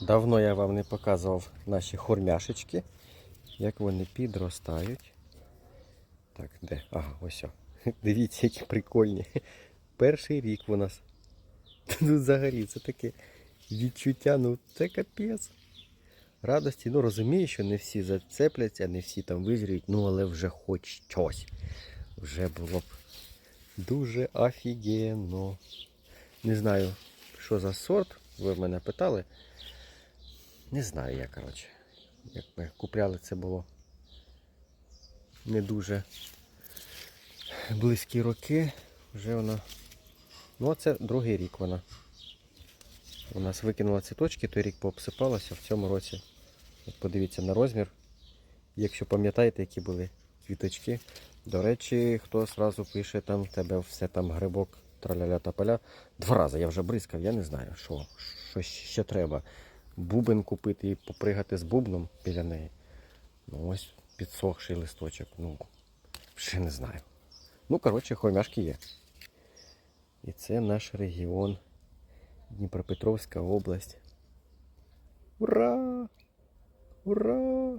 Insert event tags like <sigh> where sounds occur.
Давно я вам не показував наші хормяшечки, як вони підростають. Так, де? Ага, ось. <laughs> Дивіться, які прикольні. Перший рік у нас. <laughs> Ну, взагалі, це таке відчуття, ну це капець. Радості, ну розумію, що не всі зацепляться, не всі там визріють, ну але вже хоч щось. Вже було б дуже офігенно. Не знаю, що за сорт, ви мене питали. Не знаю я, коротше. Як ми купляли, це було не дуже близькі роки. Вже вона. Ну, а це другий рік вона. У нас викинула цвіточки, той рік пообсипалася в цьому році. От подивіться на розмір. Якщо пам'ятаєте, які були квіточки. До речі, хто одразу пише, там в тебе все там грибок, траляля та поля. Два рази я вже бризкав, я не знаю, що, що ще треба. Бубен купити і попригати з бубном біля неї. Ну ось підсохший листочок. Ну, ще не знаю. Ну, коротше, хоймяшки є. І це наш регіон. Дніпропетровська область. Ура! Ура!